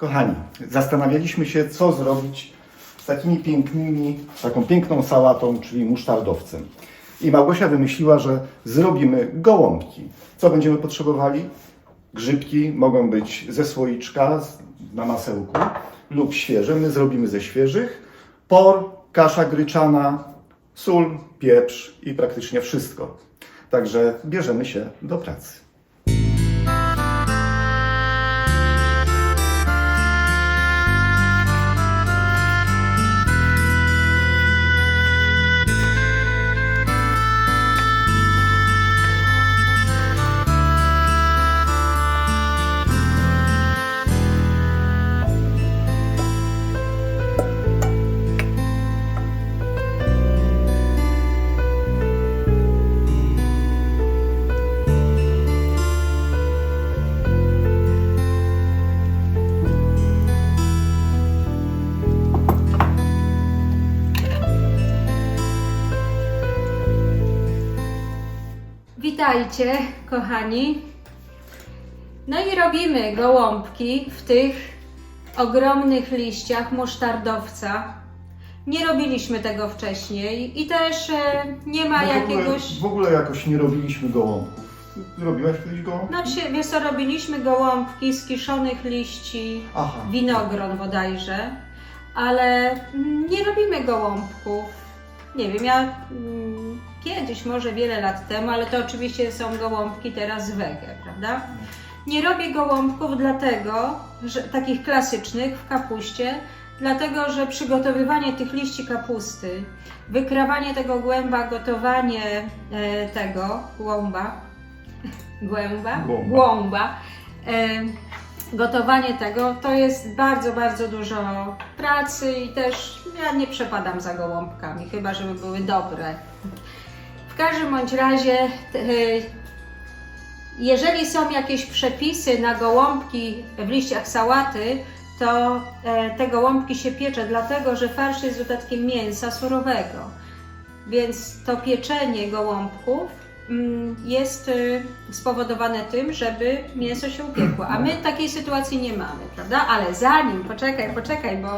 Kochani, zastanawialiśmy się, co zrobić z takimi pięknymi, taką piękną sałatą, czyli musztardowcem. I Małgosia wymyśliła, że zrobimy gołąbki. Co będziemy potrzebowali? Grzybki mogą być ze słoiczka na masełku lub świeże. My zrobimy ze świeżych. Por, kasza gryczana, sól, pieprz i praktycznie wszystko. Także bierzemy się do pracy. Witajcie, kochani. No i robimy gołąbki w tych ogromnych liściach musztardowca. Nie robiliśmy tego wcześniej i też e, nie ma No w, ogóle, jakiegoś. w ogóle jakoś nie robiliśmy gołąbków. Robiłaś kiedyś gołąbki? Znaczy, wiesz co, robiliśmy gołąbki z kiszonych liści Aha. winogron bodajże, ale mm, nie robimy gołąbków. Nie wiem, ja mm, kiedyś, może wiele lat temu, ale to oczywiście są gołąbki teraz wege, prawda? Nie robię gołąbków dlatego, że takich klasycznych w kapuście, dlatego że przygotowywanie tych liści kapusty, wykrawanie tego głęba, gotowanie e, tego głąba, głęba, Głąba. głąba e, gotowanie tego to jest bardzo, bardzo dużo pracy i też ja nie przepadam za gołąbkami, chyba żeby były dobre. W każdym bądź razie, y, jeżeli są jakieś przepisy na gołąbki w liściach sałaty, to e, te gołąbki się piecze, dlatego że farsz jest dodatkiem mięsa surowego. Więc to pieczenie gołąbków mm, jest y, spowodowane tym, żeby mięso się upiekło. A my takiej sytuacji nie mamy, prawda? Ale zanim, poczekaj, poczekaj, bo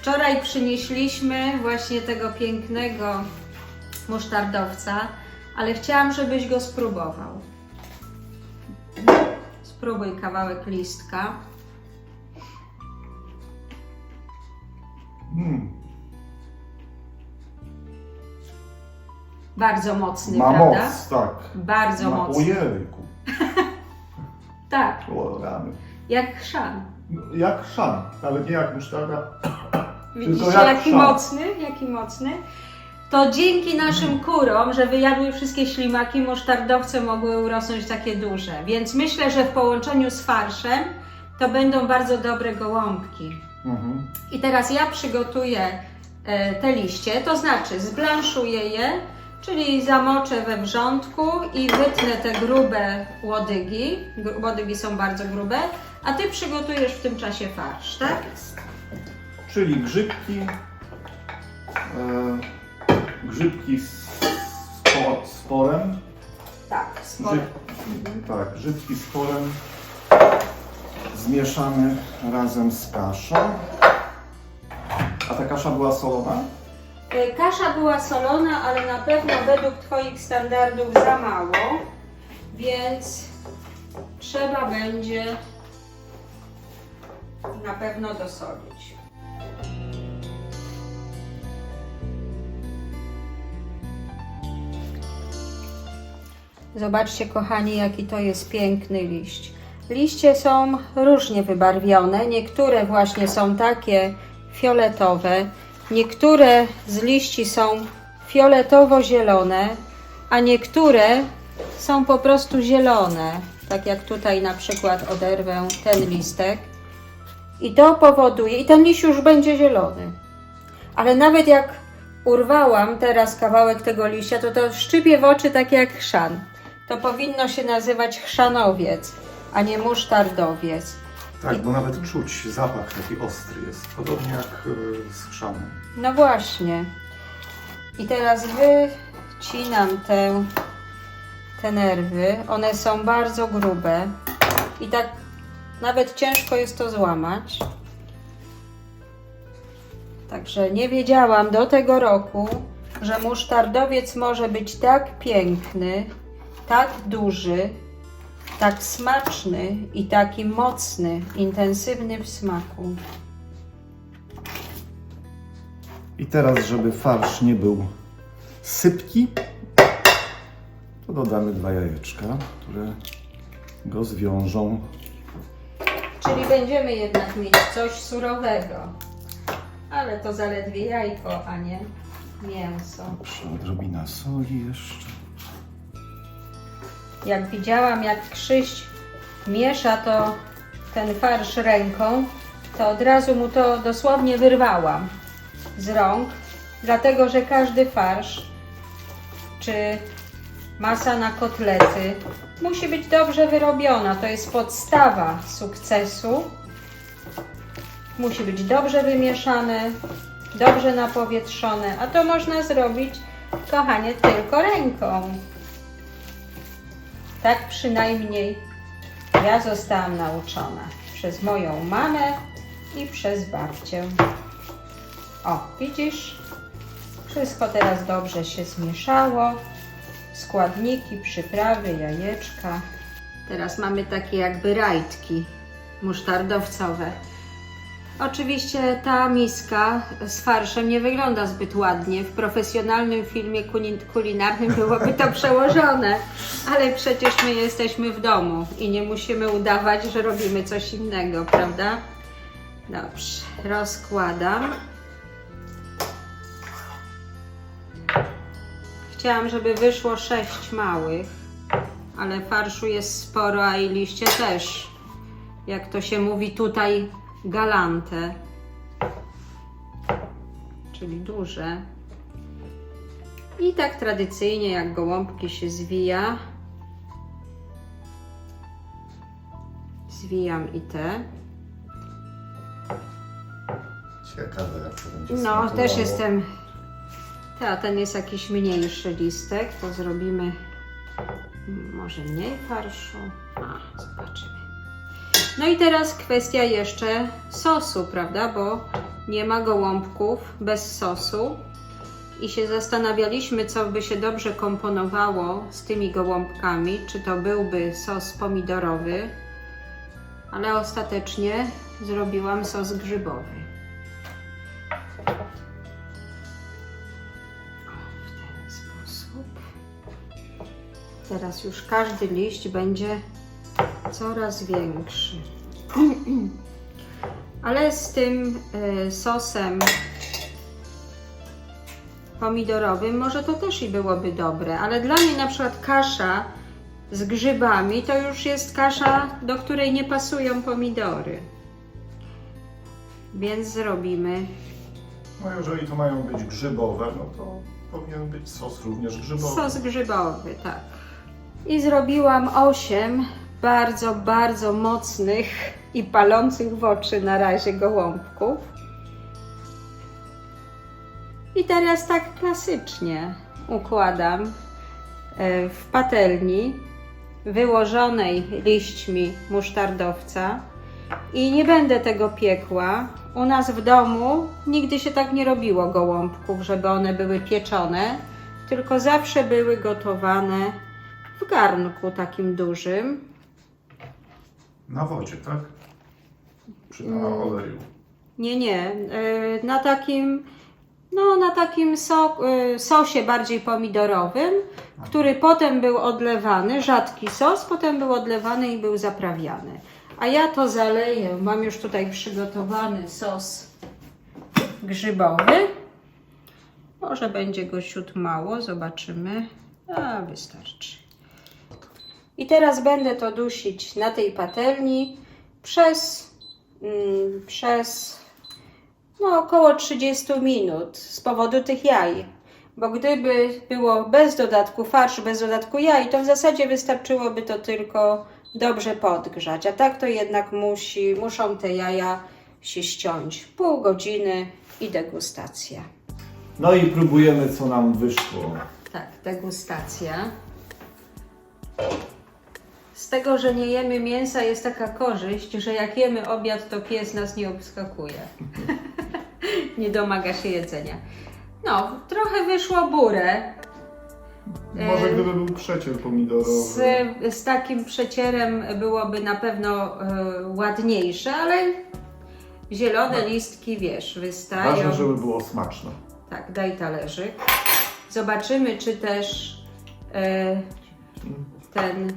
wczoraj przynieśliśmy właśnie tego pięknego musztardowca, ale chciałam, żebyś go spróbował. Spróbuj kawałek listka. Mm. Bardzo mocny, Ma prawda? moc, tak. Bardzo Ma, mocny. Ojejku. Tak, O, rany. jak chrzan. Jak szan, ale nie jak musztarda. Jak jaki chrzan. mocny, jaki mocny. To dzięki naszym kurom, że wyjadły wszystkie ślimaki, musztardowce mogły urosnąć takie duże. Więc myślę, że w połączeniu z farszem to będą bardzo dobre gołąbki. Mhm. I teraz ja przygotuję e, te liście, to znaczy zblanszuję je, czyli zamoczę we wrzątku i wytnę te grube łodygi. Łodygi są bardzo grube, a Ty przygotujesz w tym czasie farsz, tak? Czyli grzybki. E, grzybki z, po- z porem. Tak, sporo. Grzyb, tak, grzybki z porem zmieszamy razem z kaszą. A ta kasza była solona? E, Kasza była solona, ale na pewno według Twoich standardów za mało, więc trzeba będzie na pewno dosolić. Zobaczcie, kochani, jaki to jest piękny liść. Liście są różnie wybarwione. Niektóre właśnie są takie fioletowe, niektóre z liści są fioletowo-zielone, a niektóre są po prostu zielone. Tak jak tutaj na przykład oderwę ten listek. I to powoduje, i ten liść już będzie zielony. Ale nawet jak urwałam teraz kawałek tego liścia, to to szczypie w oczy tak jak chrzan. To powinno się nazywać chrzanowiec, a nie musztardowiec. Tak, bo nawet czuć zapach taki ostry jest, podobnie jak e, z chrzanem. No właśnie. I teraz wycinam te, te nerwy. One są bardzo grube. I tak Nawet ciężko jest to złamać. Także nie wiedziałam do tego roku, że musztardowiec może być tak piękny, tak duży, tak smaczny i taki mocny, intensywny w smaku. I teraz, żeby farsz nie był sypki, to dodamy dwa jajeczka, które go zwiążą. Czyli będziemy jednak mieć coś surowego. Ale to zaledwie jajko, a nie mięso. Dobrze, odrobina soli jeszcze. Jak widziałam, jak Krzyś miesza to ten farsz ręką, to od razu mu to dosłownie wyrwałam z rąk, dlatego że każdy farsz czy masa na kotlety musi być dobrze wyrobiona. To jest podstawa sukcesu. Musi być dobrze wymieszane, dobrze napowietrzone, a to można zrobić, kochanie, tylko ręką. Tak przynajmniej ja zostałam nauczona przez moją mamę i przez babcię. O, widzisz? Wszystko teraz dobrze się zmieszało. Składniki, przyprawy, jajeczka. Teraz mamy takie jakby rajtki musztardowcowe. Oczywiście ta miska z farszem nie wygląda zbyt ładnie. W profesjonalnym filmie kuli- kulinarnym byłoby to przełożone, ale przecież my jesteśmy w domu i nie musimy udawać, że robimy coś innego, prawda? Dobrze, rozkładam. Chciałam, żeby wyszło sześć małych, ale farszu jest sporo, a i liście też. Jak to się mówi tutaj, galante. Czyli duże. I tak tradycyjnie, jak gołąbki się zwija, zwijam i te. Ciekawe, jak to będzie No, smakowało. też jestem. Ta, ten jest jakiś mniejszy listek, to zrobimy może mniej farszu. A, zobaczymy. No i teraz kwestia jeszcze sosu, prawda? Bo nie ma gołąbków bez sosu. I się zastanawialiśmy, co by się dobrze komponowało z tymi gołąbkami. Czy to byłby sos pomidorowy, ale ostatecznie zrobiłam sos grzybowy. w ten sposób. Teraz już każdy liść będzie coraz większy. Ale z tym y, sosem pomidorowym może to też i byłoby dobre, ale dla mnie na przykład kasza z grzybami to już jest kasza, do której nie pasują pomidory. Więc zrobimy No jeżeli to mają być grzybowe, no to powinien być sos również grzybowy. Sos grzybowy, tak. I zrobiłam 8 bardzo, bardzo mocnych i palących w oczy na razie gołąbków. I teraz tak klasycznie układam e, w patelni wyłożonej liśćmi musztardowca i nie będę tego piekła. U nas w domu nigdy się tak nie robiło gołąbków, żeby one były pieczone, tylko zawsze były gotowane w garnku takim dużym. Na wodzie, tak? Czy na Mm. oleju? Nie, nie, y, na takim, no na takim so, y, sosie bardziej pomidorowym, który potem był odlewany, rzadki sos, potem był odlewany i był zaprawiany. A ja to zaleję, mam już tutaj przygotowany sos grzybowy. Może będzie go ciut mało, zobaczymy. A, wystarczy. I teraz będę to dusić na tej patelni przez, mm, przez no, około 30 minut z powodu tych jaj. Bo gdyby było bez dodatku farsz, bez dodatku jaj, to w zasadzie wystarczyłoby to tylko dobrze podgrzać. A tak to jednak musi, muszą te jaja się ściąć. Pół godziny i degustacja. No i próbujemy, co nam wyszło. Tak, degustacja. Z tego, że nie jemy mięsa jest taka korzyść, że jak jemy obiad, to pies nas nie obskakuje. nie domaga się jedzenia. No, trochę wyszło burę. Może gdyby był przecier pomidorowy. Z, z takim przecierem byłoby na pewno e, ładniejsze, ale zielone listki, wiesz, wystają. Ważne, żeby było smaczne. Tak, daj talerzyk. Zobaczymy, czy też e, ten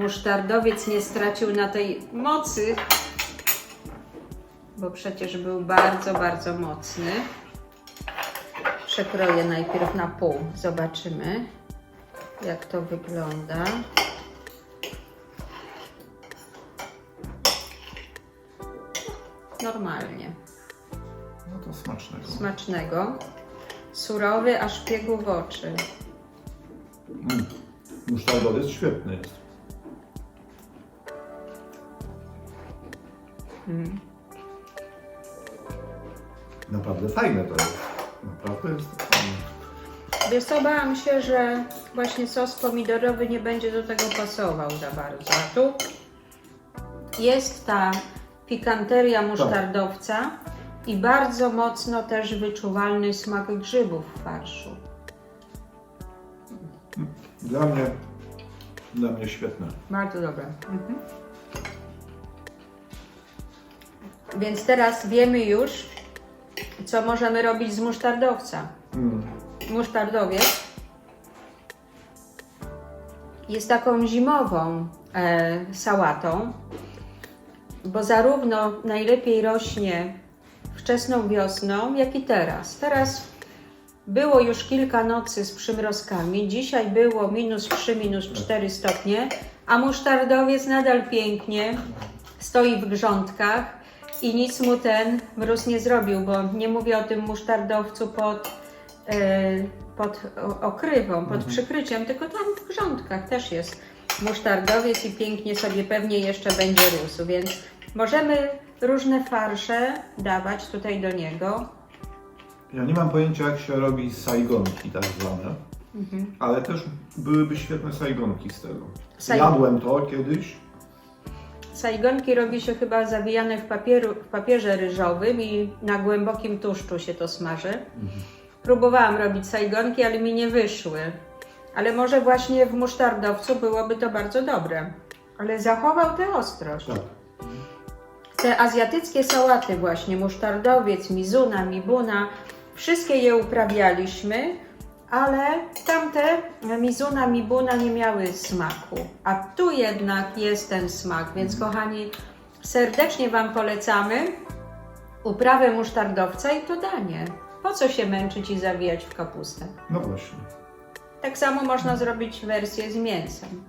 musztardowiec nie stracił na tej mocy, bo przecież był bardzo, bardzo mocny. Przekroję najpierw na pół. Zobaczymy, jak to wygląda. Normalnie No to smacznego. smacznego. Surowy, aż piegł w oczy. Mm. Musztardowiec świetny jest. Naprawdę fajne to jest. Naprawdę jest to fajne. Wiesz co, bałam się, że właśnie sos pomidorowy nie będzie do tego pasował za bardzo. A tu jest ta pikanteria musztardowca i bardzo mocno też wyczuwalny smak grzybów w farszu. Dla mnie, dla mnie świetne. Bardzo dobre. Mhm. Więc teraz wiemy już, co możemy robić z musztardowca. Mm. musztardowiec jest taką zimową e, sałatą, bo zarówno najlepiej rośnie wczesną wiosną, jak i teraz. Teraz było już kilka nocy z przymrozkami, dzisiaj było minus 3, minus 4 stopnie, a musztardowiec nadal pięknie stoi w grządkach i nic mu ten mróz nie zrobił, bo nie mówię o tym musztardowcu pod e, pod okrywą, pod przykryciem, tylko tam w grządkach też jest musztardowiec i pięknie sobie pewnie jeszcze będzie rósł, więc możemy różne farsze dawać tutaj do niego. Ja nie mam pojęcia, jak się robi sajgonki tak zwane, ale też byłyby świetne sajgonki z tego. Saj- Jadłem to kiedyś. Sajgonki robi się chyba zawijane w, papieru, w papierze ryżowym i na głębokim tłuszczu się to smaży. Próbowałam robić sajgonki, ale mi nie wyszły. Ale może właśnie w musztardowcu byłoby to bardzo dobre. Ale zachował tę ostrość. Tak. Te azjatyckie sałaty właśnie, musztardowiec, mizuna, mibuna, wszystkie je uprawialiśmy, ale tamte mizuna, mibuna nie miały smaku. A tu jednak jest ten smak, więc kochani, serdecznie Wam polecamy uprawę musztardowca i to danie. Po co się męczyć i zawijać w kapustę? No właśnie. Tak samo można zrobić wersję z mięsem.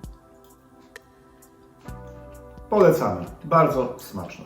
Polecamy. Bardzo smaczne.